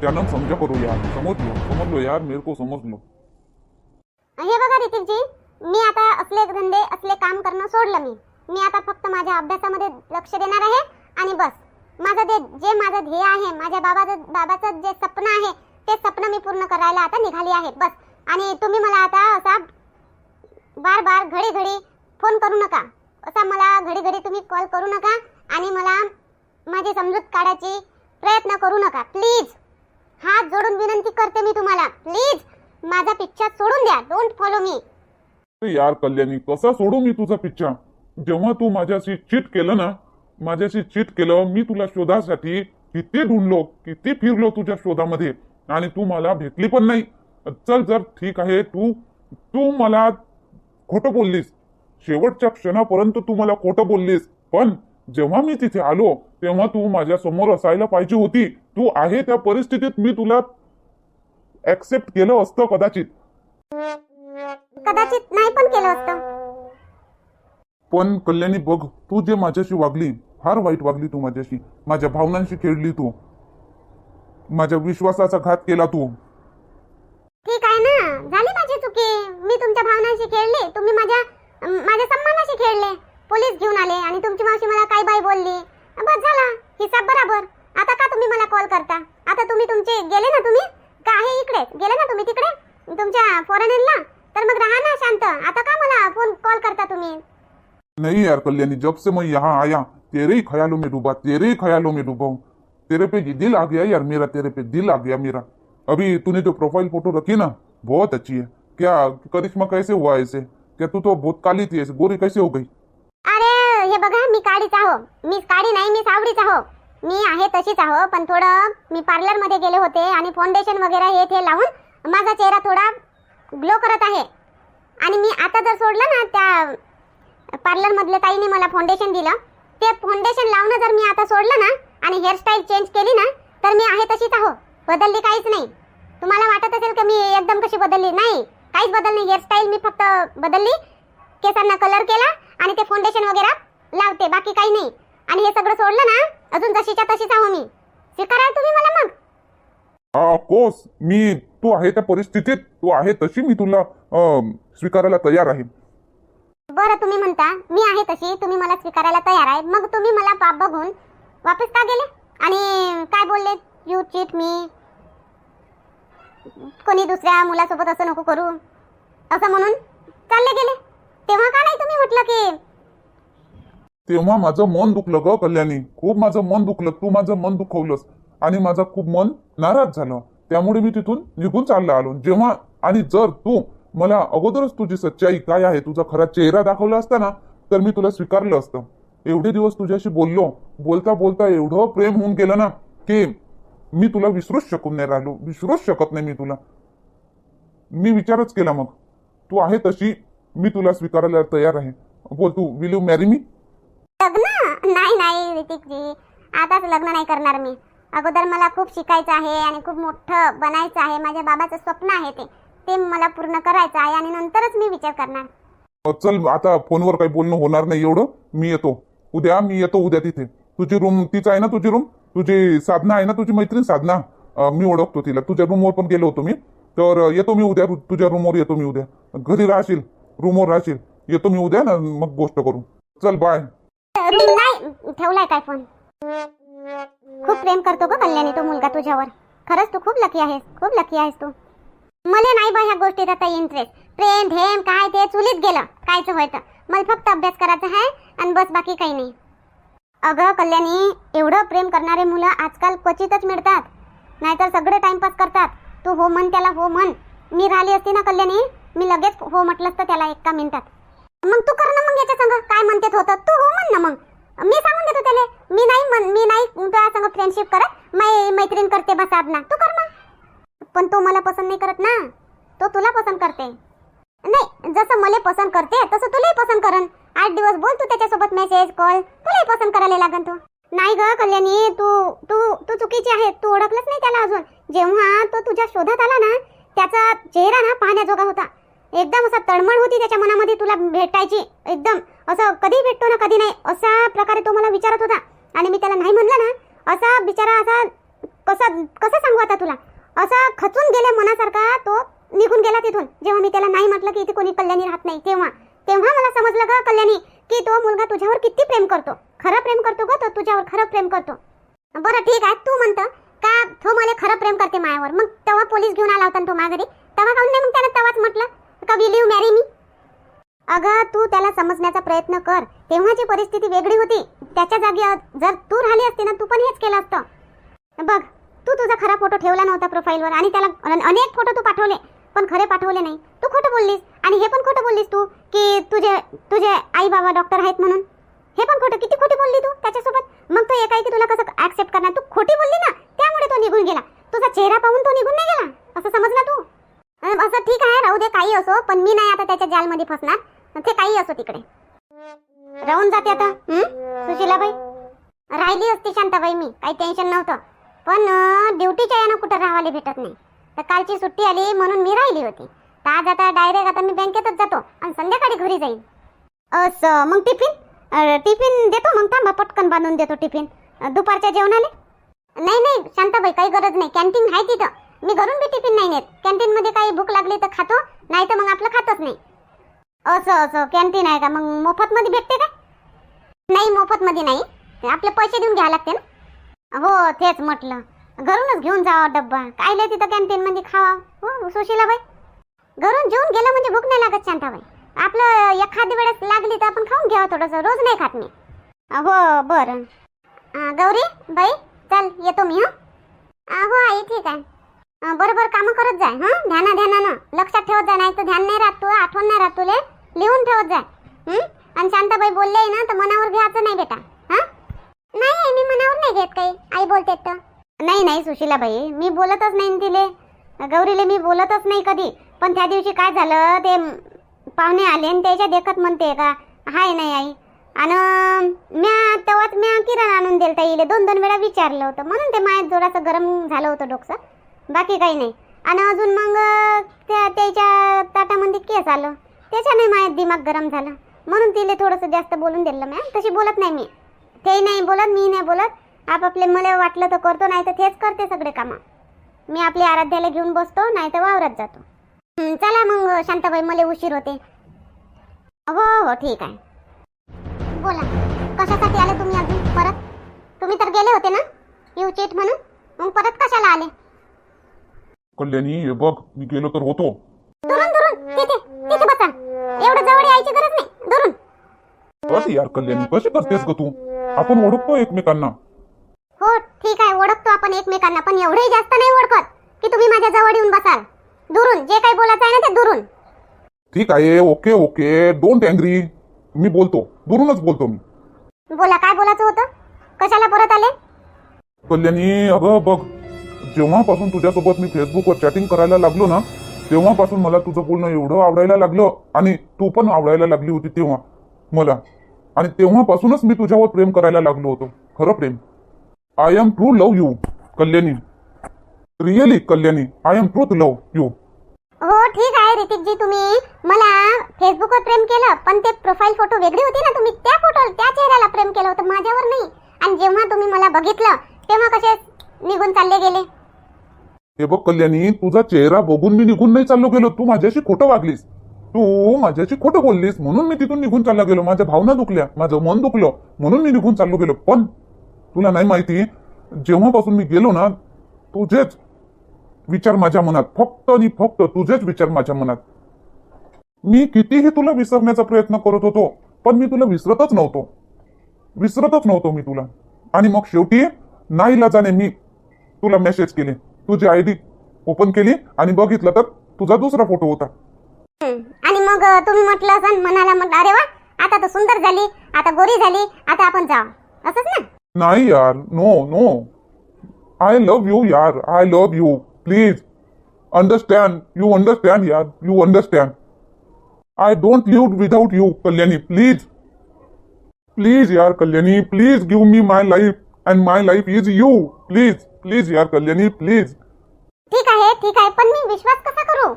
जन्म समजा करो यार समजलो यार मेरे को हे बघा ऋतिकजी मी आता असले धंदे असले काम करणं सोडलं मी. मी आता फक्त माझ्या अभ्यासामध्ये लक्ष देणार आहे आणि बस. माझं जे जे माझं ध्येय आहे माझ्या बाबाचं बाबाचं जे स्वप्न आहे ते स्वप्न मी पूर्ण करायला आता निघाली आहे. बस. आणि तुम्ही मला आता असा बार बार घडी घडी फोन करू नका. असा मला घडी घडी तुम्ही कॉल करू नका आणि मला माझी समजूत काढायची प्रयत्न करू नका. प्लीज. हात जोडून विनंती करते मी तुम्हाला. प्लीज माझा पिक्चर सोडून द्या. डोंट फॉलो मी अरे यार कल्याणी कसा सोडू मी तुझा पिक्चर जेव्हा तू माझ्याशी चीट केलं ना माझ्याशी चीट केलं मी तुला शोधासाठी किती ढूंढलो किती फिरलो तुझ्या शोधामध्ये? आणि तू मला भेटली पण नाही. चल जर ठीक आहे तू तू मला खोटं बोललीस. शेवटच्या क्षणापर्यंत तू मला खोटं बोललीस. पण जेव्हा मी तिथे आलो तेव्हा तू माझ्यासमोर असायला पाहिजे होती. तू आहे त्या परिस्थितीत मी तुला ऍक्सेप्ट केलं असतं कदाचित. कदाचित नाही पण केलं असतं. पण कल्याणी बघ तू जे माझ्याशी वागली फार वाईट वागली तू माझ्याशी. माझ्या भावनांशी खेळली तू. माझ्या विश्वासाचा घात केला तू. ठीक आहे ना? झाली माझी चुकी. मी तुमच्या भावनांशी खेळले. तुम्ही माझ्या अं, माझ्या सन्मानाशी खेळले. पोलीस घेऊन आले आणि तुमची मावशी मला काय बाय बोलली. बस झाला. हिसाब बराबर. आता का तुम्ही मला कॉल करता? आता तुम्ही तुमचे गेले ना तुम्ही? का आहे इकडे? गेले ना तुम्ही तिकडे? तुमच्या फॉरेनरला तर मग राहा ना शांत. आता का मला फोन कॉल करता तुम्ही? नहीं यार कल्याणी जब से मैं यहाँ आया तेरे ही ख्यालों में डूबा तेरे ही ख्यालों में डूबा हूँ। तेरे पे दिल आ गया यार मेरा तेरे पे दिल आ गया मेरा। अभी तूने जो प्रोफाइल फोटो रखी ना बहुत अच्छी है। क्या करिश्मा कैसे हुआ ऐसे? क्या तू तो बहुत काली थी ऐसे? गोरी कैसे हो गई? अरे हे बघा मी काळीच आहो मी काळी नाही मी सावळीच आहो मी आहे तशीच आहो पण थोडं मी पार्लरमध्ये गेले होते आणि फाउंडेशन वगैरे हे ते लावून माझा चेहरा थोडा ग्लो करत आहे. आणि मी आता जर सोडलं ना त्या पार्लरमधल्या ताईने मला फाउंडेशन दिलं ते फाउंडेशन लावणं जर मी आता सोडलं ना आणि हेअरस्टाईल चेंज केली ना तर मी आहे तशीच आहो. बदलली काहीच नाही. तुम्हाला वाटत असेल की मी एकदम कशी बदलली? नाही. काहीच बदलली हेअरस्टाईल मी फक्त बदलली केसांना कलर केला आणि ते फाउंडेशन वगैरे लावते. बाकी काही नाही. आणि हे सगळं सोडलं ना अजून जशीच्या तशीच आहो मी. स्वीकाराल तुम्ही मला मग? ऑफकोर्स मी तू आहे त्या परिस्थितीत तू आहे तशी मी तुला अं, स्वीकारायला तयार आहे. बरं तुम्ही म्हणता मी आहे तशी तुम्ही मला स्वीकारायला तयार आहे. मग तुम्ही मला पाप बघून वापस का गेले? आणि काय बोलले? यू चीट मी कोणी दुसऱ्या मुलासोबत असं नको करू. असं म्हणून चालले गेले? तेव्हा का नाही तुम्ही म्हटलं की तेव्हा माझं मन दुखलं ग कल्याणी. खूप माझं मन दुखलं. तू माझं मन दुखवलंस. आणि माझं खूप मन नाराज झालं. त्यामुळे मी तिथून निघून चालला आलो. जेव्हा आणि जर तू मला अगोदरच तुझी सच्चाई काय आहे तुझा खरा चेहरा दाखवला असता ना तर मी तुला स्वीकारलं असतं. एवढे दिवस तुझ्याशी बोललो. बोलता बोलता एवढं प्रेम होऊन गेलं ना की मी तुला विसरूच शकून नाही राहिलो. विसरूच शकत नाही मी तुला. मी विचारच केला मग. तू आहे तशी मी तुला स्वीकारायला तयार आहे. बोल तू विल यू मॅरी मी लग्न? नाही नाही ऋतिकजी आताच लग्न नाही करणार मी. अगोदर मला खूप शिकायचं आहे आणि खूप मोठं बनायचं आहे. माझ्या बाबाचं स्वप्न आहे ते. ते मला पूर्ण करायचं आहे आणि नंतरच मी विचार करणार. अ, चल आता फोनवर काही बोलणं होणार नाही एवढं. मी येतो. उद्या मी येतो उद्या तिथे. तुझी रूम तीच आहे ना तुझी रूम? तुझी साधना आहे ना तुझी मैत्रीण साधना? अ, मी ओळखतो तिला. तुझ्या रूमवर पण गेलो होतो मी. तर अ, येतो मी उद्या रु- तुझ्या रूमवर येतो मी उद्या. घरी राहशील. रूमवर राहशील. येतो मी उद्या ना मग गोष्ट करू. चल बाय रूम नाही ठेवलाय काय फोन खूप प्रेम करतो ग कल्याणी तो मुलगा तुझ्यावर. खरंच तू खूप लकी आहेस खूप लकी आहेस तू. मला नाही बा ह्या गोष्टीत आता इंटरेस्ट प्रेम धेम काय ते चुलीत गेलं कायचं व्हायचं. मला फक्त अभ्यास करायचा आहे आणि बस बाकी काही नाही. अगं कल्याणी एवढं प्रेम करणारे मुलं आजकाल क्वचितच मिळतात. नाहीतर सगळे टाइमपास करतात. तू हो म्हण त्याला हो म्हण. मी राहिली असती ना कल्याणी मी लगेच हो म्हटलं असतं त्याला एका मिनिटात. मग तू कर ना मग याच्या संग. काय म्हणते होतं? तू हो म्हण ना मग. मी सांगून देतो त्याला. मी नाही म्हण मी नाही तुझ्या संग फ्रेंडशिप करत. मै मैत्रीण करते बस ना तू कर ना. पण तो मला पसंत नाही करत ना. तो तुला पसंत करते. नाही जसं मला पसंत करते तसं तुलाही पसंत करन आठ दिवस बोल तू त्याच्यासोबत मेसेज कॉल तुलाही पसंत करायला लागन तू. नाही ग कल्याणी तू तू तू चुकीची आहे. तू ओळखलंच नाही त्याला अजून. जेव्हा तो तुझ्या शोधात आला ना त्याचा चेहरा ना पाहण्याजोगा होता. एकदम असा तळमळ होती त्याच्या मनामध्ये तुला भेटायची. एकदम. असं कधी भेटतो ना कधी नाही. अशा प्रकारे तो मला विचारत होता. आणि मी त्याला नाही म्हणलं ना असा बिचारा असा कसा कसं सांगू आता तुला? असा खचून गेल्या मनासारखा तो निघून गेला तिथून. जेव्हा मी त्याला नाही म्हटलं की इथे कोणी कल्याणी राहत नाही तेव्हा. तेव्हा मला समजलं का कल्याणी की तो मुलगा तुझ्यावर किती प्रेम करतो. खरं प्रेम करतो का तो तुझ्यावर खरं प्रेम करतो. बरं ठीक आहे तू म्हणतं का तो मला खरं प्रेम करते मायावर. मग तेव्हा पोलीस घेऊन आला होता ना तो माघारी. तेव्हा काऊन नाही मग त्याला तेव्हाच म्हटलं? का विल यू मॅरी मी अगं तू त्याला समजण्याचा प्रयत्न कर. तेव्हाची परिस्थिती वेगळी होती. त्याच्या जागी जर तू राहिली असती ना तू पण हेच केलं असतं. बघ तू तुझा खरा फोटो ठेवला नव्हता प्रोफाईलवर आणि त्याला अनेक फोटो तू पाठवले. पण खरे पाठवले नाही. तू खोटं बोललीस. आणि हे पण खोटं बोललीस तू की तुझे तुझे आई बाबा डॉक्टर आहेत म्हणून. हे पण खोटं. किती खोटी बोलली तू त्याच्यासोबत? मग तो एकाएकी तुला कसं ऍक्सेप्ट करणार? तू खोटी बोलली ना त्यामुळे तो निघून गेला. तुझा चेहरा पाहून तो निघून नाही गेला असं समज ना तू अं, असं ठीक आहे राहू दे काही असो पण मी नाही आता त्याच्या जालमध्ये फसणार. ते काही असो तिकडे. राहून जाते आता सुशीलाबाई? राहिली असती शांताबाई मी काही टेन्शन नव्हतं. पण ड्युटीच्या यानं कुठं राहायला भेटत नाही. तर कालची सुट्टी आली म्हणून मी राहिली होती. तर आज आता डायरेक्ट आता मी बँकेतच जातो आणि संध्याकाळी घरी जाईन. असं मग टिफिन टिफिन देतो मग थांबा पटकन बांधून देतो टिफिन दुपारच्या जेवणाले? नाही नाही शांताबाई काही गरज नाही. कॅन्टीन आहे तिथं. मी घरून बी टिफिन नाही नेत. कॅन्टीन मध्ये काही भूक लागली तर खातो नाही तर मग आपलं खातच नाही. असं असं. कॅन्टीन आहे का? मग मोफत मध्ये भेटते का? नाही मोफत मध्ये नाही. आपले पैसे देऊन घ्यावे लागते ना. हो तेच म्हटलं. घरूनच घेऊन जावा डब्बा. कायले तिथं कॅन्टीन मध्ये खावा? हो सुशीलाबाई. घरून जेवून गेलं म्हणजे भूक नाही लागत शांताबाई. आपलं एखादी वेळेस लागली तर आपण खाऊन घ्यावं थोडंसं. रोज नाही खात मी. हो बरं. गौरी बाई चल येतो मी हं. हो आई ठीक आहे. बरोबर कामं करत जाय हं? ध्याना ध्यानानं. लक्षात ठेवत जाय नाही तर ध्यान नाही राहत तू आठवण नाही राहत तुले. लिहून ठेवत जाय आणि शांताबाई बोलले ना तर मनावर घ्यायचं नाही बेटा हा? नाही आई, मी मनावर नाही घेत काही. आई बोलते तर. नाही नाही सुशीलाबाई मी बोलतच नाही तिले. गौरीले मी बोलतच नाही कधी. पण त्या दिवशी काय झालं ते पाहुणे आले आणि त्याच्या देखत म्हणते का हाय नाही आई. आणि म्या तेव्हाच म्या किराणा आणून दिलता येईल दोन दोन वेळा विचारलं होतं. म्हणून ते मायात जोराचं गरम झालं होतं डोकसं बाकी काही नाही. आणि अजून मग त्या त्याच्या ताटामध्ये केस आलं. त्याच्याने मायात दिमाग गरम झाला. म्हणून तिले थोडंसं जास्त बोलून दिलं मॅम. तशी बोलत नाही मी. ते नाही बोलत मी नाही बोलत. आपापले मला वाटलं तर करतो नाही तर तेच करते सगळे कामं. मी आपली आराध्याला घेऊन बसतो नाही तर वावरात जातो. चला मग शांताबाई मला उशीर होते. हो हो ठीक आहे. बोला. कशासाठी आले तुम्ही अजून? परत? तुम्ही तर गेले होते ना? यू चेट म्हणून? मग परत कशाला आले? कल्याणी हे बघ मी गेलो तर होतो. दुरून दुरून तिथे तिथे बसा. एवढं जवळ यायची गरज नाही. दुरून. बस यार कल्याणी कशी करतेस ग तू? आपण ओळखतो एकमेकांना. हो ठीक आहे ओळखतो आपण एकमेकांना पण एवढंही जास्त नाही ओळखत की तुम्ही माझ्या जवळ येऊन बसाल. दुरून जे काही बोलायचं आहे ना ते दुरून. ठीक आहे ओके ओके. डोंट अँग्री मी बोलतो. दुरूनच बोलतो मी. बोला काय बोलायचं होतं? कशाला परत आले? कल्याणी अगं बघ जेव्हापासून तुझ्यासोबत मी फेसबुकवर चॅटिंग करायला लागलो ना तेव्हापासून मला तुझं बोलणं एवढं आवडायला लागलं आणि तू पण आवडायला लागली होती तेव्हा मला. आणि तेव्हापासूनच मी तुझ्यावर प्रेम करायला लागलो होतो. खरं प्रेम? I am true love you Kalyani. Really Kalyani I am truth love you हो ठीक आहे ऋतिकजी तुम्ही. मला फेसबुकवर प्रेम केलं पण ते प्रोफाईल फोटो वेगळी होती ना तुम्ही. त्या फोटो त्या चेहऱ्याला प्रेम केलं होतं माझ्यावर नाही. आणि जेव्हा तुम्ही मला बघितलं तेव्हा कसे निघून चालले गेले? हे बघ कल्याणी तुझा चेहरा बघून मी निघून नाही चाललो गेलो. तू माझ्याशी खोटं वागलीस. तू माझ्याशी खोटं बोललीस म्हणून मी तिथून निघून चालला गेलो. माझ्या भावना दुखल्या माझं मन दुखलं म्हणून मी निघून चाललो गेलो. पण तुला नाही माहिती जेव्हापासून मी गेलो ना तुझेच विचार माझ्या मनात. फक्त आणि फक्त तुझेच विचार माझ्या मनात. मी कितीही तुला विसरण्याचा प्रयत्न करत होतो पण मी तुला विसरतच नव्हतो. विसरतच नव्हतो मी तुला. आणि मग शेवटी नाही जाणे मी तुला मेसेज केले. तुझी आय डी ओपन केली आणि बघितलं तर तुझा दुसरा फोटो होता. आणि मग तुम्ही म्हटलं असं मनाला म्हटलं अरे वा आता तर सुंदर झाली आता गोरी झाली आता आपण जाऊ. असंच ना? नाही यार no no I love you यार I love you please understand you understand यार you understand I don't live without you Kalyani. Please please यार Kalyani. Please give me my life and my life is you please please यार Kalyani please. ठीक आहे ठीक आहे पण मी विश्वास कसा करू?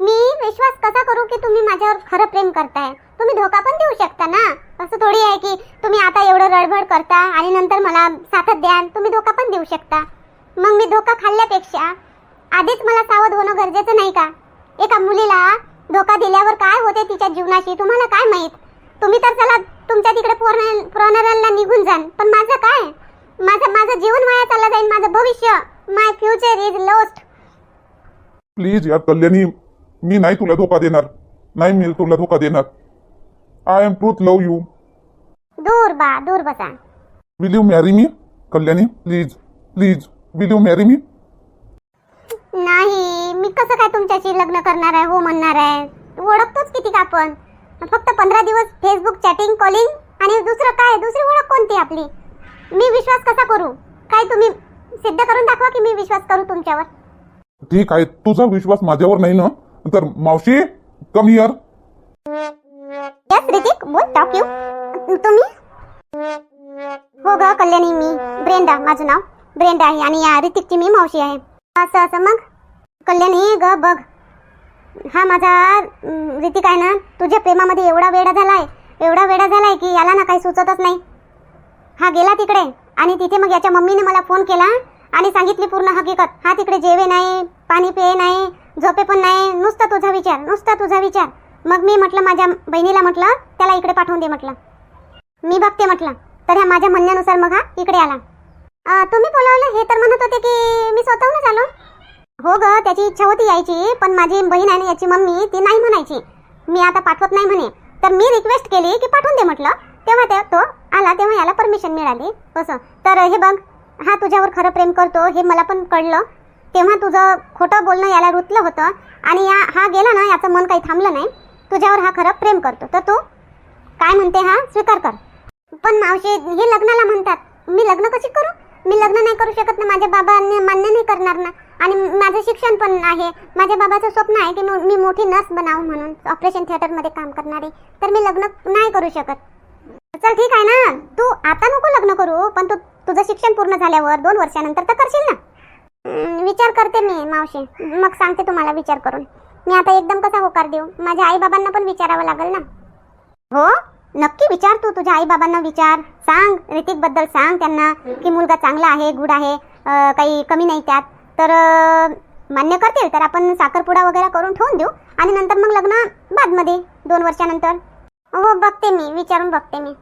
मी विश्वास कसा करू की तुम्ही माझ्यावर खरं प्रेम करताय? तुम्ही धोका पण देऊ शकता ना? असं थोडी आहे की तुम्ही आता एवढं रडबड करता आणि नंतर मला साथच द्याल तुम्ही धोका पण देऊ शकता. मग मी धोका खाल्ल्यापेक्षा आधीच मला सावध होणं गरजेचं नाही का? एका मुलीला धोका दिल्यावर काय होते तिच्या जीवनाशी? तुम्हाला काय माहीत? तुम्ही तर चला तुमच्या तिकडे प्रोनरलला निघून जाल पण माझं काय? माझं माझं जीवन वाया चाललं जाईल माझं भविष्य my future is lost please यार कल्याणी मी नाही तुला धोका देणार. नाही मी तुला धोका देणार. I am truth love you दूर बा दूर बसा. Will you marry me Kalyani? Please please will you marry me नाही मी कसं काय तुमच्याशी लग्न करणार आहे हो म्हणणार आहे? ओळखतोच किती का आपण? फक्त पंधरा दिवस फेसबुक चॅटिंग कॉलिंग आणि दुसरं काय? दुसरी ओळख कोणती आपली? मी विश्वास कसा करू? काय तुम्ही सिद्ध करून दाखवा की मी विश्वास करू तुमच्यावर? ठीक आहे तुझा विश्वास माझ्यावर नाही ना? तर मावशी कम हिअर यस ऋतिक बोल टॉक यू तुम्ही? हो ग कल्याणी मी ब्रेंडा माझं नाव. ब्रेंडा आहे आणि या ऋतिकची मी मावशी आहे. असं असं मग? कल्याणी ग बघ. हा माझा अं, ऋतिक आहे ना? तुझ्या प्रेमामध्ये एवढा वेडा झालाय एवढा वेडा झालाय की याला ना काही सुचतच नाही. हा गेला तिकडे. आणि तिथे मग याच्या मम्मीने मला फोन केला आणि सांगितली पूर्ण हकीकत. हा तिकडे जेवे नाही पाणी पिये नाही झोपे पण नाही नुसता तुझा विचार नुसता तुझा विचार. मग मी म्हटलं माझ्या बहिणीला म्हटलं त्याला इकडे पाठवून दे म्हटलं. मी बघते म्हटलं. तर ह्या माझ्या म्हणण्यानुसार मग हा इकडे आला. तुम्ही बोलावलं हे तर म्हणत होते की मी स्वतःहूनच आलो? हो ग त्याची इच्छा होती यायची पण माझी बहीण आहे याची मम्मी ती नाही म्हणायची. मी आता पाठवत नाही म्हणे. तर मी रिक्वेस्ट केली की पाठवून दे म्हटलं. तेव्हा ते तो आला तेव्हा याला परमिशन मिळाली. असं. तर हे बघ हा तुझ्यावर खरं प्रेम करतो हे मला पण कळलं. तेव्हा तुझं खोटं बोलणं याला रुतलं होतं. आणि या हा गेला ना याचं मन काही थांबलं नाही. तुझ्यावर हा खरं प्रेम करतो. तर तू काय म्हणते हा? स्वीकार कर. पण मावशी हे लग्नाला म्हणतात. मी लग्न कशी करू? मी लग्न नाही करू शकत ना माझ्या बाबांनी मान्य नाही करणार ना. आणि माझं शिक्षण पण आहे. माझ्या बाबाचं स्वप्न आहे की मी मोठी नर्स बनावं म्हणून ऑपरेशन थिएटरमध्ये काम करणारी. तर मी लग्न नाही करू शकत. चल ठीक आहे ना. तू आता नको लग्न करू पण तू तुझं शिक्षण पूर्ण झाल्यावर दोन वर्षानंतर तर करशील ना. विचार करते मी मावशी. मग सांगते तुम्हाला विचार करून. मी आता एकदम कसा होकार देऊ? माझ्या आई बाबांना पण विचारावं लागेल ना. हो? नक्की विचार तू तुझ्या आई बाबांना विचार. सांग ऋतिकबद्दल सांग त्यांना की मुलगा चांगला आहे गुड आहे काही कमी नाही त्यात. तर मान्य करतील तर आपण साखरपुडा वगैरे करून ठेवून देऊ. आणि नंतर मग लग्न बादमध्ये दोन वर्षानंतर. हो बघते मी विचारून बघते मी.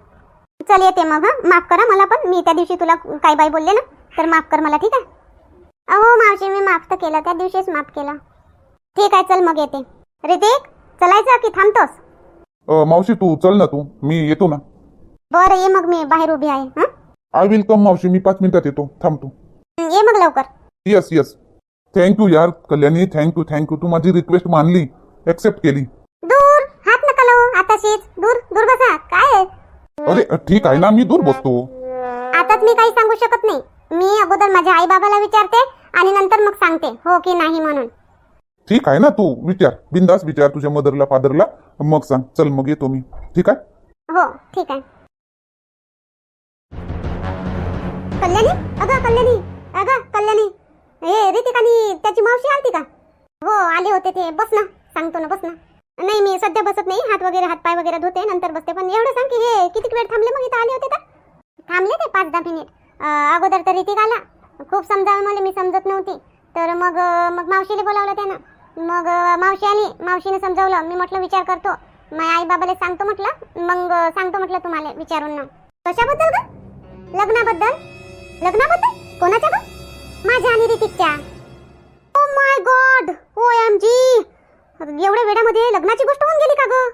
चल येते मग हां. माफ करा मला पण. मी त्या दिवशी तुला काही बाई बोलले ना तर माफ कर मला ठीक आहे? अहो मावशी मी माफ तर केलं. त्या दिवशीच माफ केलं. ठीक आहे चल मग येते. ऋतिक चलायचं की थांबतोस? अ, मावशी तू चल ना तू. मी येतो ना. बरं ये मग मी. बाहेर उभी आहे हं? आय विल कम मावशी. मी पाच मिनिटात येतो. थांब तू. ये मग लवकर. येस येस थँक्यू यार कल्याणी. थँक्यू थँक्यू तू माझी रिक्वेस्ट मानली. एक्सेप्ट केली. दूर. हात नका लावू. आताशीच. दूर. दूर बसा. काय आहे? अरे ठीक आहे ना मी दूर बसतो. आताच मी काही सांगू शकत नाही. मी अगोदर माझ्या आई बाबाला विचारते आणि नंतर मग सांगते हो की नाही म्हणून. ठीक आहे ना तू? विचार. बिंदास विचार तुझ्या मदरला फादरला मग सांग. चल मग येतो मी. ठीक आहे? हो ठीक आहे. कल्याणी? अगं कल्याणी. अगं कल्याणी. हे ऋतिक आणि त्याची मावशी आलती का? हो आले होते ते. बस ना. सांगतो ना बस ना. नाही मी सध्या बसत नाही. हात वगैरे हात पाय वगैरे धुते नंतर बसते. पण एवढं सांग की हे किती वेळ थांबले मग इथं आले होते तर? थांबले ते पाच दहा मिनिट अगोदर तर ऋतिक आला. खूप समजावं मला मी समजत नव्हती. तर मग मग मावशीला बोलावलं त्यानं. मग मावशी आली. मावशीने समजावलं. मी म्हटलं विचार करतो. माझ्या आई बाबाला सांगतो म्हटलं. मग सांगतो म्हटलं तुम्हाला विचारून ना कशाबद्दल ग? लग्नाबद्दल? लग्नाबद्दल? कोणाच्या ग? माझ्या आणि रितिकच्या. ओ माय गॉड एवढ्या वेळामध्ये लग्नाची गोष्ट होऊन गेली का ग?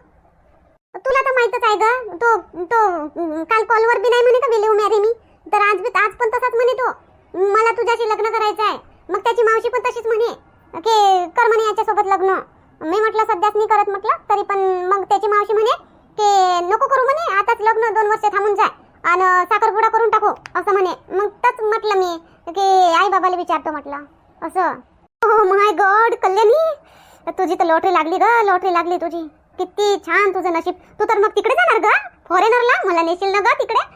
तुला तर माहितच आहे ग. तो तो काल कॉलवर बी नाही म्हणे का विलिव मॅरी मी? तर आज आज पण तसाच म्हणे तो. मला तुझ्याशी लग्न करायचं आहे. मग त्याची मावशी पण तशीच म्हणे. की कर म्हणे याच्यासोबत लग्न. मी म्हटलं सध्याच नाही करत म्हटलं. तरी पण मग त्याची मावशी म्हणे की नको करू म्हणे. आताच लग्न दोन वर्ष थांबून जाय. आणि साखरपुडा करून टाकू. असं म्हणे. मग तच म्हटलं मी. की आई बाबाला विचारतो म्हटलं. असं. हो माय गॉड कल्याणी. तुझी तर लॉटरी लागली ग लॉटरी लागली तुझी. किती छान तुझं नशीब. तू तर मग तिकडे जाणार ग? फॉरेनरला मला नेशील ना ग तिकडे?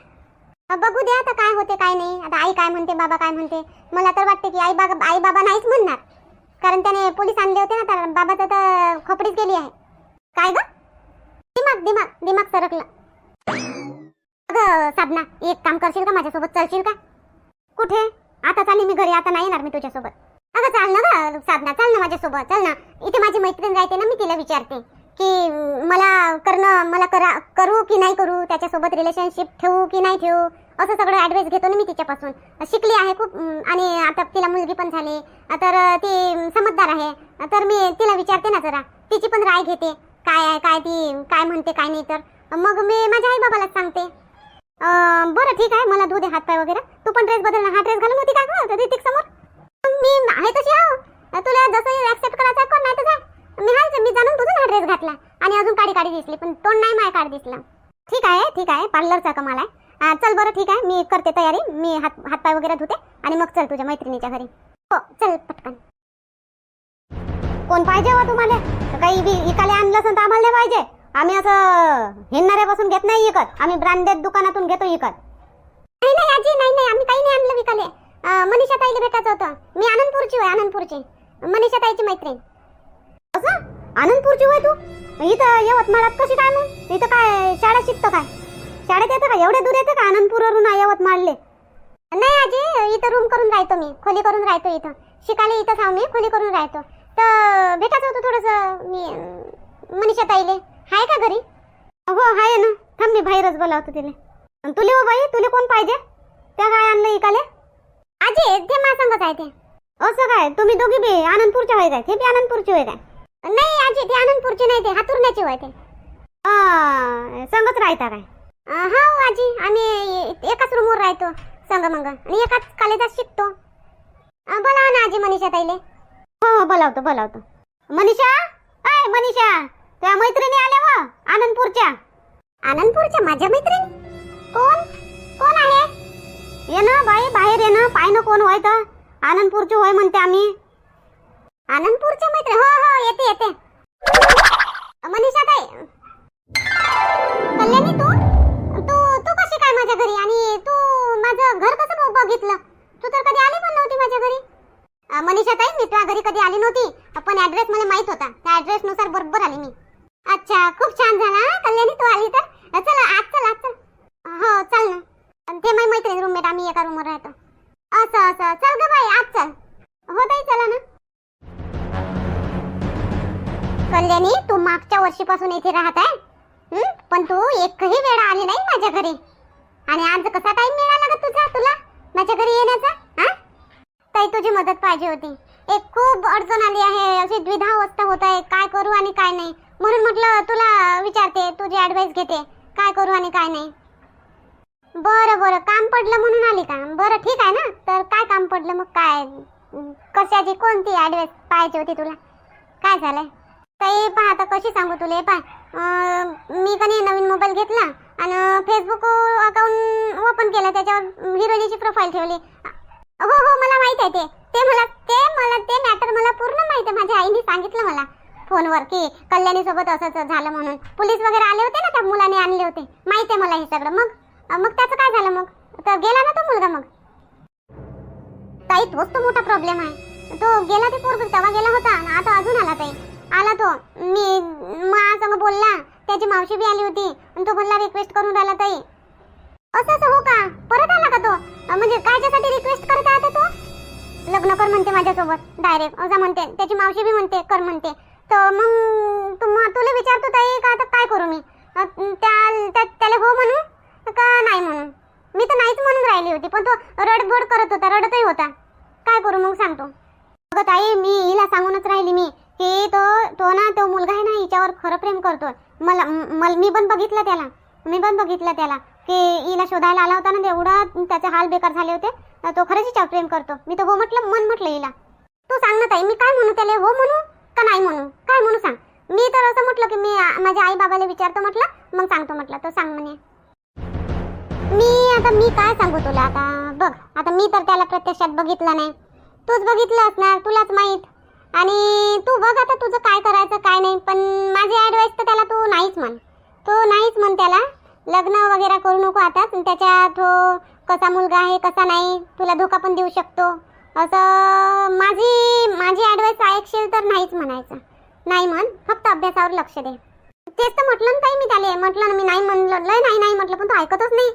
बघू दे आता काय होते काय नाही. आता आई काय म्हणते बाबा काय म्हणते. मला तर वाटते की आई बाबा आई बाबा नाहीच म्हणणार. कारण त्याने पोलीस आणले होते ना तर बाबाचं तर खोपडीच गेली आहे. काय ग? दिमाग दिमाग दिमाग सरकलं. अगं साधना एक काम करशील का माझ्यासोबत? चलशील का? कुठे? आता चालली मी घरी आता नाही येणार मी तुझ्यासोबत. अगं चाल ना ग साधना चाल ना माझ्यासोबत चल ना. इथे माझी मैत्रीण राहते ना मी तिला विचारते की मला करणं मला करा करू की नाही करू? त्याच्यासोबत रिलेशनशिप ठेवू की नाही ठेवू? असं सगळं ॲडवाईस घेतो ना मी तिच्यापासून. शिकली आहे खूप आणि आता तिला मुलगी पण झाली. तर ती समजदार आहे. तर मी तिला विचारते ना जरा. तिची पण राय घेते. काय आहे काय ती काय म्हणते काय नाही तर. मग मी माझ्या आई बाबालाच सांगते बरं ठीक आहे. मला दूध हातपाय वगैरे. तू पण ड्रेस बदल हा ड्रेस घालून होती का गं? ऋतिक समोर? मी आहे तशी आहो तुला जसं ऍक्सेप्ट करायचं कोण नाही तुझा? मी हायच मी जाणून बुजून हा ड्रेस घातला. आणि अजून काडी काडी दिसली पण तोंड नाही माय काढ दिसलं. ठीक आहे ठीक आहे पार्लरचा कमाल आहे चल बरं ठीक आहे मी करते तयारी. मी हात हातपाय वगैरे धुते आणि मग चल तुझ्या मैत्रिणीच्या घरी. हो चल पटकन. कोण पाहिजे हो तुम्हाला? काही बी इकाले आणलं असं तर आम्हाला पाहिजे. आम्ही असं हिंडणाऱ्यापासून घेत नाही इकत. आम्ही ब्रँडेड दुकानातून घेतो इकत. नाही नाही आजी नाही नाही आम्ही काही नाही आणलं विकाले. मनीषा ताईला भेटायचं होतं. मी आनंदपूरची होय आनंदपूरची. मनीषा ताईची मैत्रीण. असं? आनंदपूरची होय तू? इथं यवतमाळात कशी काय मग? इथं काय शाळा शिकतो काय? शाळेत येतं का? एवढ्या दूर येतं का आनंदपूरवरून यवतमाळले? नाही आजी इथं रूम करून राहतो मी. खोली करून राहतो इथं. शिकायला इथं थांब मी खोली करून राहतो. तर भेटायचं होतं थोडंसं मी मनीषा ताईले. आहे का घरी? हो आहे ना. थांब मी बाहेरच बोलावतो तिले. तुले हो बाई तुले कोण पाहिजे? त्या काय आणलं इकाले? आजी ते मा सांगत आहे ते. असं काय? तुम्ही दोघी बी आनंदपूरच्या होय काय ते बी आनंदपूरचे होय काय? नाही आजी ते आनंदपूरचे नाही ते हातुर्ण्याचे होय ते. अं, संगत राहता काय? हो आजी आम्ही एकाच रूमवर राहतो संग मंग. आणि एकाच कॉलेजात शिकतो. अं, बोलावा ना आजी मनीषा ताईले. हो हो बोलावतो बोलावतो. मनीषा? अय मनीषा त्या मैत्रिणी आल्या व आनंदपूरच्या. आनंदपूरच्या माझ्या मैत्रिणी? कोण? कोण आहे? ये ना बाई बाहेर ये ना. पाय ना कोण होय तर. आनंदपूरचे होय म्हणते आम्ही. आनंदपूरचे मैत्रिणी हो हो येते येते. मनीषा ताई. कल्याणी तू? तू तू कशी काय माझ्या घरी? आणि तू माझं घर कसं बघितलं? तू तर कधी आली पण नव्हती माझ्या घरी. मनीषा ताई मी तुझ्या घरी कधी आली नव्हती. पण ऍड्रेस मला माहीत होता. त्या ऍड्रेस नुसार बरोबर आली मी. अच्छा खूप छान झाला कल्याणी तू आली तर? चला चल आज चल आज चल. हो चल ना. आणि ते माझी मैत्रीण रूममेट आम्ही एका रूमवर राहतो. असं असं. चल ग बाई आज चल. हो ताई चला ना. कल्याणी तू मागच्या वर्षीपासून इथे राहत आहे? पण तू एकही वेळा आली नाही माझ्या घरी. आणि आज कसा टाइम मिळाला का तुझा तुला? माझ्या घरी येण्याचा? हा? ताई तुझी मदत पाहिजे होती. एक खूप अडचण आली आहे. अशी द्विधा अवस्था होत आहे. काय करू आणि काय नाही. म्हणून म्हटलं तुला विचारते तुझी ऍडवाइस घेते. काय करू आणि काय नाही. बरं बरं. काम पडलं म्हणून आली का? बरं ठीक आहे ना? तर काय काम पडलं मग? काय? कशाची? कोणती ऍडवाइस पाहिजे होती तुला? काय झालंय? ताई पहा आता कशी सांगू तुला. पहा. मी मी कधी नवीन मोबाईल घेतला आणि फेसबुक अकाउंट ओपन केलं. त्याच्यावर हिरोजीची प्रोफाईल ठेवली. हो हो मला माहीत आहे ते. ते मला ते मला ते मॅटर मला पूर्ण माहीत आहे. माझ्या आईने सांगितलं मला फोनवर की कल्याणीसोबत असंच झालं म्हणून. पोलीस वगैरे आले होते ना त्या मुलाने आणले होते? माहीत आहे मला हे सगळं. मग? मग त्याचं काय झालं मग? तर गेला ना तो मुलगा मग? ताई तोच तो मोठा प्रॉब्लेम आहे. तो गेला ते पोरग तेव्हा गेला होता आता अजून आला ताई. आला तो. मी माझ्यासंग बोलला. त्याची मावशी बी आली होती आणि तो बोलला रिक्वेस्ट करून राहिला ताई. असं असं हो का? परत आला का तो? म्हणजे कायच्यासाठी रिक्वेस्ट करत आहे आता तो? लग्न कर म्हणते माझ्यासोबत डायरेक्ट असं म्हणते. त्याची मावशी बी म्हणते कर म्हणते. तर मग तू मग तुला विचारतो ताई का आता काय करू मी? त्या- त्याला हो म्हणू? का नाही म्हणून? मी तर नाहीच म्हणून राहिली होती पण तो रडबड करत होता रडतही होता. काय करू मग सांगतो. अगं ताई मी हिला सांगूनच राहिली मी की तो तो ना तो मुलगा आहे ना हिच्यावर खरं प्रेम करतोय. मला मला मी पण बघितलं त्याला मी पण बघितलं त्याला की हिला शोधायला आला होता ना एवढा त्याचे हाल बेकार झाले होते तर तो खरंच हिच्यावर प्रेम करतो. मी तर हो म्हटलं मन म्हटलं हिला. तू सांग ना ताई मी काय म्हणू त्याला हो म्हणू का नाही म्हणू? काय म्हणू सांग? मी तर असं म्हटलं की मी माझ्या आई बाबाला विचारतो म्हटलं मग सांगतो म्हटलं. तो सांग म्हणे. मी आता मी काय सांगू तुला? आता बघ आता मी तर त्याला प्रत्यक्षात बघितलं नाही. तूच बघितलं असणार तुलाच माहीत. आणि तू बघ आता तुझं काय करायचं काय नाही. पण माझी ॲडवाईस तर त्याला तू नाहीच म्हण. तू नाहीच म्हण त्याला. लग्न वगैरे करू नको आता त्याच्या तो कसा मुलगा आहे कसा नाही तुला धोका पण देऊ शकतो. असं माझी माझी ॲडवाईस ऐकशील तर नाहीच म्हणायचं. नाही म्हण. फक्त अभ्यासावर लक्ष दे. तेच तर म्हटलं ना ताई मी त्याला. म्हटलं ना मी नाही म्हणलं. लय नाही नाही म्हटलं. पण तो ऐकतच नाही.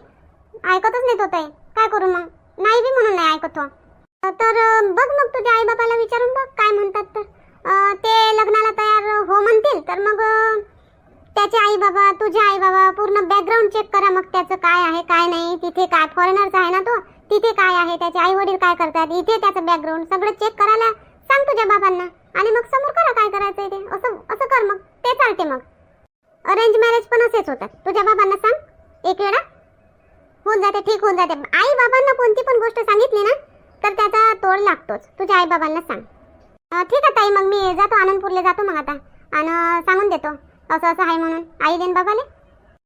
ऐकतच नाही तो ताई काय करू मग? नाही बी म्हणून नाही ऐकत तो. तर बघ मग तुझ्या आई बाबाला विचारून बघ काय म्हणतात तर. ते लग्नाला तयार हो म्हणतील. तर मग त्याचे आई बाबा तुझे आई बाबा पूर्ण बॅकग्राऊंड चेक करा मग त्याचं काय आहे काय नाही. तिथे काय फॉरेनरचा आहे ना तो? तिथे काय आहे? त्याचे आई वडील काय करतात? इथे त्याचं बॅकग्राऊंड सगळं चेक करायला सांग तुझ्या बाबांना. आणि मग समोर करा काय करायचं ते. असं असं कर मग. ते चालते मग. अरेंज मॅरेज पण असेच होतात. तुझ्या बाबांना सांग. एक वेळा. होऊन जाते ठीक होऊन जाते. आई बाबांना कोणती पण गोष्ट सांगितली ना तर त्याचा तोड लागतोच. तुझ्या आई बाबांना सांग ठीक आहे ताई मग मी जातो आनंदपूरला जातो मग आता. आणि सांगून देतो. असं असं आहे म्हणून. आई देन बाबाले?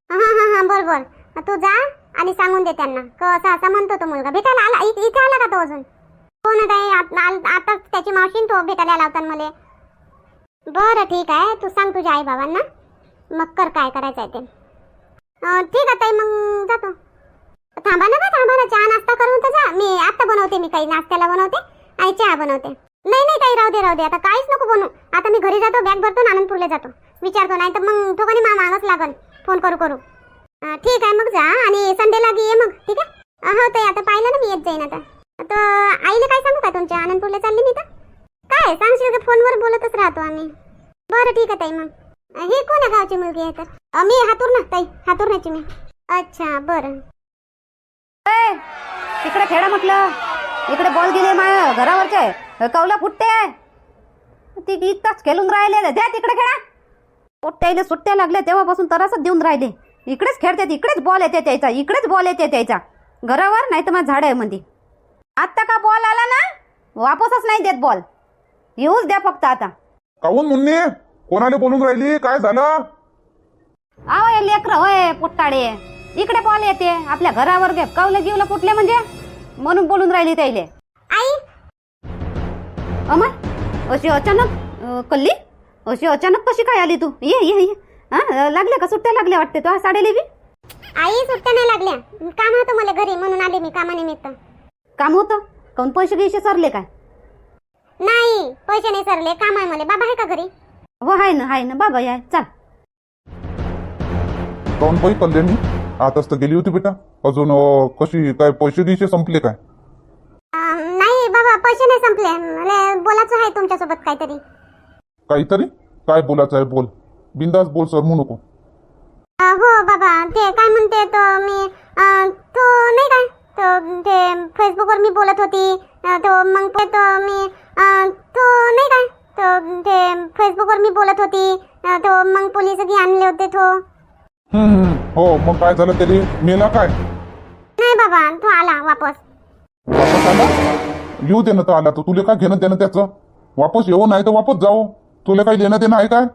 हां हां हां बरं बरं. तू जा आणि सांगून दे त्यांना. क असं असं म्हणतो तो मुलगा. भेटायला आला इथे आला का तो अजून? हो ना ताई आता त्याची मावशीन तो भेटायला लावतात मला. बरं ठीक आहे. तू सांग तुझ्या आई बाबांना मग कर काय करायचं आहे ते ठीक आहे ताई मग जातो. थांबा ना थांबा ना. चहा नाश्ता करून तर जा. मी आता बनवते मी काही नाश्त्याला बनवते आणि चहा बनवते. नाही नाही काही राहू दे राहू दे. आता काहीच नको बनवू. आता मी घरी जातो बॅग भरतो आनंदपूरला जातो. विचारतो नाही तर मग तो कधी मा मागच लागल फोन करू करू. ठीक आहे मग जा. आणि संडेला ये मग ठीक आहे? हो ते आता पाहिलं ना मी येत जाईन आता. तर आईला काय सांगू का तुमच्या? आनंदपूरला चालली मी तर? काय? सांगशील का? फोनवर बोलतच राहतो आम्ही. बरं ठीक आहे ताई मग. हे ही गावची मुलगी आहे तर? मी हातूर ना ताई. हातूरण्याची मी. अच्छा बरं. तिकडे खेळा म्हटलं. इकडे बॉल गेले माझ्या घरावरचे. कौला फुटते. ती इतकाच खेळून राहिले. द्या तिकडे खेळा पोट्ट्याला सुट्ट्या लागल्या तेव्हापासून तरासच देऊन राहिले. इकडेच खेळतात इकडेच बॉल येते त्याचा इकडेच बॉल येते त्याचा. घरावर नाही तर मग झाड आहे मध्ये आत्ता का बॉल आला ना? वापसच नाही देत बॉल येऊच द्या फक्त आता. काहून मुन्नी? कोणाला बोलून राहिली? काय झालं? आव लेकर होय पुट्टाडे. इकडे बॉल येते. आपल्या घरावर गे कवलं गिवलं फुटले म्हणजे? म्हणून बोलून राहिली त्याइले. आई? अमर अशी अचानक अं, कल्ली? अशी अचानक कशी काय आली तू? ये ये ये. हा? लागल्या का? सुट्ट्या लागल्या वाटते तो साडेले बी आई सुट्ट्या नाही लागल्या. काम होतं मला घरी म्हणून आले मी कामानिमित्त. काम होतं? काऊन पैसे गिसे सरले काय? नाही पैसे नाही सरले. काम आहे मला. बाबा आहे का घरी? हो हाय ना हाय ना. बाबा याय चाल. काहून बाई कल्याणी आताच तर गेली होती बेटा? अजून अं, कशी काय पैसे गिसे संपले काय? अं, नाही बाबा पैसे नाही संपले. मला बोलायचं आहे तुमच्यासोबत काहीतरी. काहीतरी? काय बोलायचं आहे? बोल. बिंदास बोल सर म्हणू नको. अं, हो बाबा ते काय म्हणते तो मी अं, तो नाही काय तो ते फेसबुकवर मी बोलत होती. अं, तो मग ते तो मी अं, तो नाही काय तो ते फेसबुकवर मी बोलत होती. अं, तो मग पोलीस आणले होते तो. हम्म, हम्म. हो मग काय झालं तरी मेला काय? नाही बाबा तो आला वापस. वापस आला? येऊ दे ना तर आला तर तुला काय घेणं देणं त्याचं? वापस येऊ नाही तर वापस जाओ तुला काही देणं देणं आहे काय?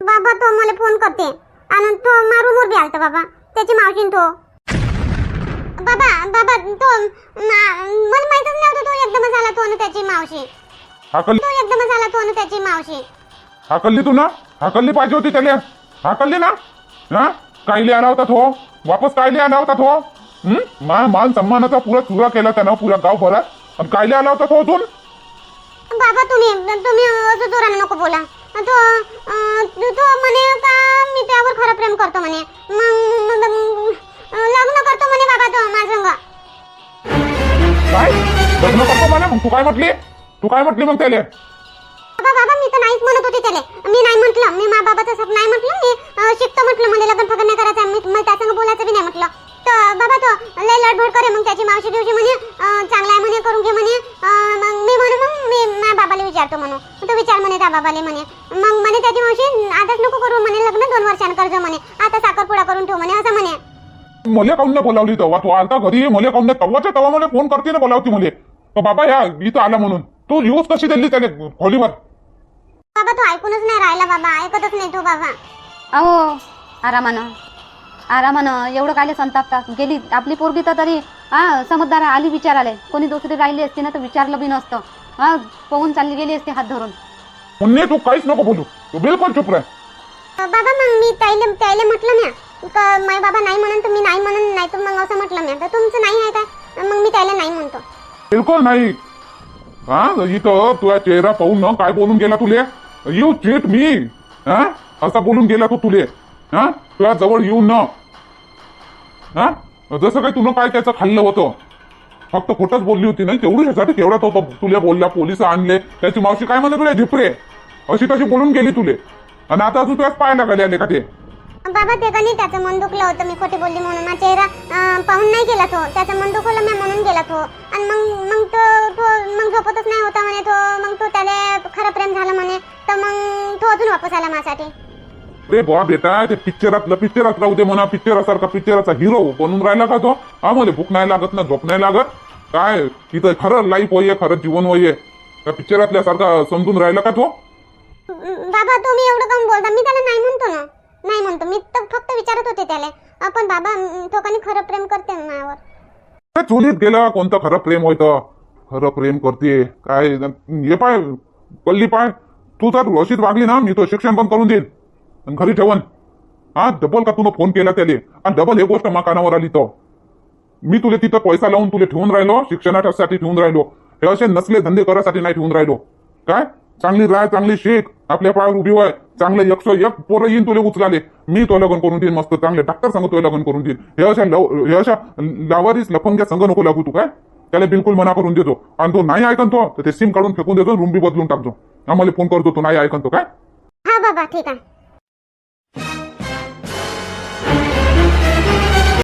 बाबा तो मला फोन करते. आणि तो मारून उभी आलता बाबा. त्याची मावशीन तो. बाबा बाबा तो मा- मला माहितच नव्हतं तो एकदमच आला तो आणि त्याची मावशी. हाकल. तो एकदमच आला तो आणि त्याची मावशी. हाकलली तू ना? हाकलली पाहिजे होती त्याला. हाकलली ना? हा? कायले आला होता तो वापस कायले आला होता तो हं? मा मान सन्मानाचा पुरा चुरा केला त्यानं पुऱ्या गावभरात आणि कायले आला होता तो अजून? बाबा तुम्ही तुम्ही असं जोरानं नको बोला. तो अं, तो म्हणे का मी त्यावर खरं प्रेम करतो म्हणे. मग मग, अं, लग्न करतो म्हणे बाबा तो माझं काय? लग्न करतो मला मग? तू काय म्हटली? तू काय म्हटली मग त्याला? बाबा बाबा मी तर नाहीच म्हणत होते त्याला. मी नाही म्हटलं. मी मा बाबाचं सब नाही म्हटलं. मी शिकतो म्हटलं. मला लग्न फगन नाही करायचं. मी मला त्यासंग बोलायचं बी नाही म्हटलं. तर बाबा तो लय लडबड करे. मग त्याची मावशी दिवशी म्हणे चांगला आहे म्हणे करून घे म्हणे. मग मी म्हणू मग मी माझ्या बाबाला विचारतो म्हणू. तो विचार म्हणे त्या बाबाला म्हणे. मग म्हणे त्याची मावशी आताच नको करू म्हणे लग्न दोन वर्षानं कर्ज म्हणे. आता साखरपुडा करून ठेव म्हणे असं म्हणे. मले काऊन नाही बोलावली तेव्हा तू आता घरी मले काऊन नाही? तव्हाच्या तेव्हा मला फोन करते ना बोलावती मले. बाबा या इथं आला म्हणून. तू यूज कशी दिली त्याने खोलीवर बाबा तो ऐकूनच नाही राहिला ऐकतच नाही तो बाबा. अहो आरामानं. आरामानं एवढं कायले संतापतात गेली. आपली पोरगी तर तरी हा समजदार आली विचाराले. कोणी दुसरी राहिली असती ना तर विचारलं बी नसतं. हा पोहून चालली गेली असते हात धरून. पुण्य तू काहीच नको बोलू. तू बिलकुल चुप राह. बाबा मग मी त्याला त्याला म्हटलं म्या का माय बाबा नाही म्हणून तर मी नाही म्हणून नाही तर मग असं म्हटलं म्या. तर तुमचं नाही आहे काय? मग मी त्याला नाही म्हणतो. बिलकुल नाही. हा इथं तुझा चेहरा पाहून न काय बोलून गेला तुले? यू चीट मी हा? असा बोलून गेला तू तुले. हा? तुला जवळ येऊन न. हा? जसं काही तुला काय त्याचं खाल्लं होतं. फक्त खोटच बोलली होती नाही तेवढी ह्यासाठी केवढा तो तो तुला बोलला पोलीस आणले. त्याची मावशी काय म्हणत तुला झिपरे अशी तशी बोलून गेली तुले. आणि आता अजून तुझ्याच पाय लागले आले का ते बाबा ते कधी त्याचं मन दुखलं होतं. मी खोटी बोलली म्हणून. माझा चेहरा पाहून नाही गेला तो. त्याचं मन दुखवलं मी म्हणून गेला तो. आणि मग मग तो तो मग झोपतच नाही होता म्हणे तो. मग तो त्याला खरं प्रेम झालं म्हणे. तर मग तो अजून वापस आला माझ्यासाठी. रे बा बेटा ते पिक्चरातलं पिक्चरात राहू दे म्हणा. पिक्चरासारखा पिक्चराचा हिरो बनून राहिला का तो? हा मध्ये भूक नाही लागत ना झोप नाही लागत. काय तिथं खरं लाईफ होईये खरं जीवन होईये. त्या पिक्चरातल्या सारखा समजून राहिला का तो? बाबा तुम्ही एवढं कम बोलता? मी त्याला नाही म्हणतो ना. मी तर फक्त विचारत होते त्याला. पण बाबा तो खरं प्रेम करते माझ्यावर त्या गेला कोणतं खरं प्रेम होतं? खरं प्रेम करते काय हे पाय कल्ली पाय. तू तर अशीच वागली ना मी तो शिक्षण पण करून देईन. घरी ठेवन. हा डबल का तुला फोन केला त्याले? आणि डबल हे गोष्ट मा कानावर आली तो मी तुला तिथं पैसा लावून तुला ठेवून राहिलो शिक्षणासाठी ठेवून राहिलो. हे असे नसले धंदे करायसाठी नाही ठेवून राहिलो. काय? चांगली राय चांगली शेख आपल्या पायावर उभी व्हाय. चांगले यक्ष एक पोरं येईन तुला उचलाले. मी तो लग्न करून देईन मस्त. चांगले डॉक्टर सांग तुला लग्न करून देईन. हे अशा लव हे अशा लावारीस लफंग्या संघ नको लागू तू काय? त्याला बिलकुल मना करून देतो. आणि तो नाही ऐकन तो तर ते सिम काढून फेकून देतो रूम बी बदलून टाकतो. आम्हाला फोन करतो तो नाही ऐकन तो काय? हा बाबा ठीक आहे.